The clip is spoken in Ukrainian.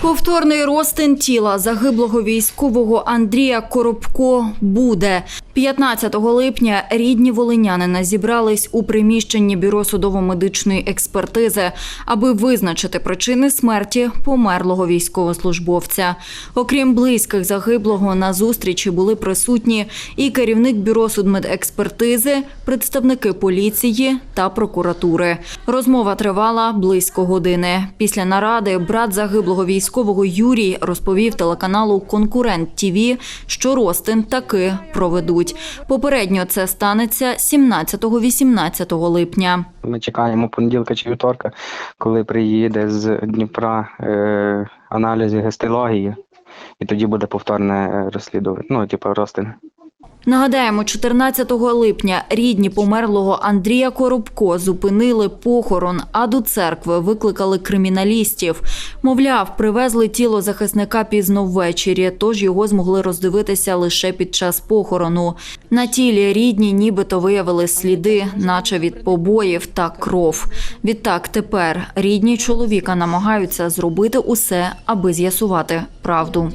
Повторний розтин тіла загиблого військового Андрія Коробко буде 15 липня. Рідні волинянина зібрались у приміщенні бюро судово-медичної експертизи, аби визначити причини смерті померлого військовослужбовця. Окрім близьких загиблого, на зустрічі були присутні і керівник бюро судмедекспертизи, представники поліції та прокуратури. Розмова тривала близько години. Після наради брат загиблого військового Юрій розповів телеканалу Конкурент ТІВІ, що Ростин таки проведуть. Попередньо це станеться 17-18 липня. Ми чекаємо понеділка чи вівторка, коли приїде з Дніпра е, аналізи гестилогії, і тоді буде повторне е, розслідування. Ну, типу, розтин. Нагадаємо, 14 липня рідні померлого Андрія Коробко зупинили похорон, а до церкви викликали криміналістів. Мовляв, привезли тіло захисника пізно ввечері, тож його змогли роздивитися лише під час похорону. На тілі рідні нібито виявили сліди, наче від побоїв та кров. Відтак тепер рідні чоловіка намагаються зробити усе, аби з'ясувати правду.